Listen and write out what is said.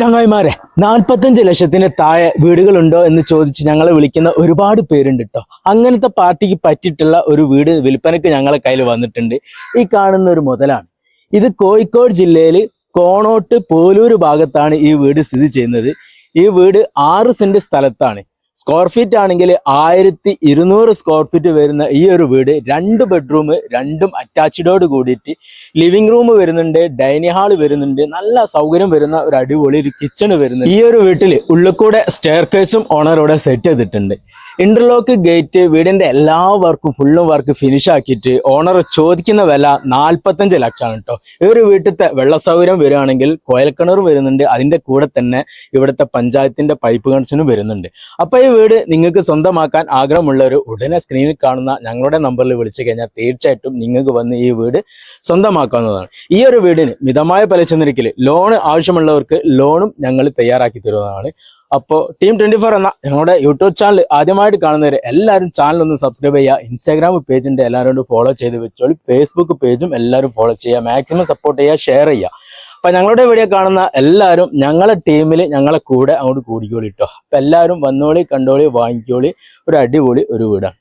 ചങ്ങായിമാരെ നാൽപ്പത്തഞ്ച് ലക്ഷത്തിന് താഴെ വീടുകളുണ്ടോ എന്ന് ചോദിച്ച് ഞങ്ങളെ വിളിക്കുന്ന ഒരുപാട് പേരുണ്ട് കേട്ടോ അങ്ങനത്തെ പാർട്ടിക്ക് പറ്റിയിട്ടുള്ള ഒരു വീട് വിൽപ്പനക്ക് ഞങ്ങളെ കയ്യിൽ വന്നിട്ടുണ്ട്. ഈ കാണുന്ന ഒരു മുതലാണ്. ഇത് കോഴിക്കോട് ജില്ലയിൽ കോണോട്ട് പോലൂര് ഭാഗത്താണ് ഈ വീട് സ്ഥിതി ചെയ്യുന്നത്. ഈ വീട് ആറ് സെന്റ് സ്ഥലത്താണ്. സ്ക്വയർ ഫീറ്റ് ആണെങ്കിൽ ആയിരത്തി ഇരുന്നൂറ് സ്ക്വയർ ഫീറ്റ് വരുന്ന ഈ ഒരു വീട് രണ്ട് ബെഡ്റൂം രണ്ടും അറ്റാച്ച്ഡോട് കൂടിയിട്ട് ലിവിംഗ് റൂം വരുന്നുണ്ട് ഡൈനിങ് ഹാൾ വരുന്നുണ്ട് നല്ല സൗകര്യം വരുന്ന ഒരു അടിപൊളി ഒരു കിച്ചൺ വരുന്നുണ്ട്. ഈ ഒരു വീട്ടിൽ ഉള്ളിൽ കൂടെ സ്റ്റെയർ കേസും ഓണറോടെ സെറ്റ് ചെയ്തിട്ടുണ്ട്. ഇന്റർലോക്ക് ഗേറ്റ് വീടിന്റെ എല്ലാ വർക്കും ഫുള്ളും വർക്ക് ഫിനിഷ് ആക്കിയിട്ട് ഓണർ ചോദിക്കുന്ന വില നാൽപ്പത്തഞ്ച് ലക്ഷമാണ് കേട്ടോ ഈ ഒരു വീട്ടിലത്തെ വെള്ള സൗകര്യം വരികയാണെങ്കിൽ കോയൽക്കിണർ വരുന്നുണ്ട്. അതിന്റെ കൂടെ തന്നെ ഇവിടുത്തെ പഞ്ചായത്തിന്റെ പൈപ്പ് കണക്ഷനും വരുന്നുണ്ട്. അപ്പൊ ഈ വീട് നിങ്ങൾക്ക് സ്വന്തമാക്കാൻ ആഗ്രഹമുള്ളവർ ഉടനെ സ്ക്രീനിൽ കാണുന്ന ഞങ്ങളുടെ നമ്പറിൽ വിളിച്ചു കഴിഞ്ഞാൽ തീർച്ചയായിട്ടും നിങ്ങൾക്ക് വന്ന് ഈ വീട് സ്വന്തമാക്കാവുന്നതാണ്. ഈ ഒരു വീടിന് മിതമായ പലിശ നിരക്കിൽ ലോൺ ആവശ്യമുള്ളവർക്ക് ലോണും ഞങ്ങൾ തയ്യാറാക്കി തരുന്നതാണ്. അപ്പോൾ ടീം ട്വന്റി എന്ന ഞങ്ങളുടെ യൂട്യൂബ് ചാനൽ ആദ്യമായിട്ട് കാണുന്നവർ എല്ലാവരും ചാനൽ ഒന്ന് സബ്സ്ക്രൈബ് ചെയ്യുക. ഇൻസ്റ്റാഗ്രാം പേജിന്റെ എല്ലാവരും ഫോളോ ചെയ്ത് വെച്ചോളി. ഫേസ്ബുക്ക് പേജും എല്ലാവരും ഫോളോ ചെയ്യുക. മാക്സിമം സപ്പോർട്ട് ചെയ്യുക ഷെയർ ചെയ്യുക. അപ്പൊ ഞങ്ങളുടെ വീഡിയോ കാണുന്ന എല്ലാവരും ഞങ്ങളെ ടീമിൽ ഞങ്ങളെ കൂടെ അങ്ങോട്ട് കൂടിക്കോളി കേട്ടോ അപ്പൊ എല്ലാവരും വന്നോളി കണ്ടോളി വാങ്ങിക്കോളി. ഒരു അടിപൊളി ഒരു വീടാണ്.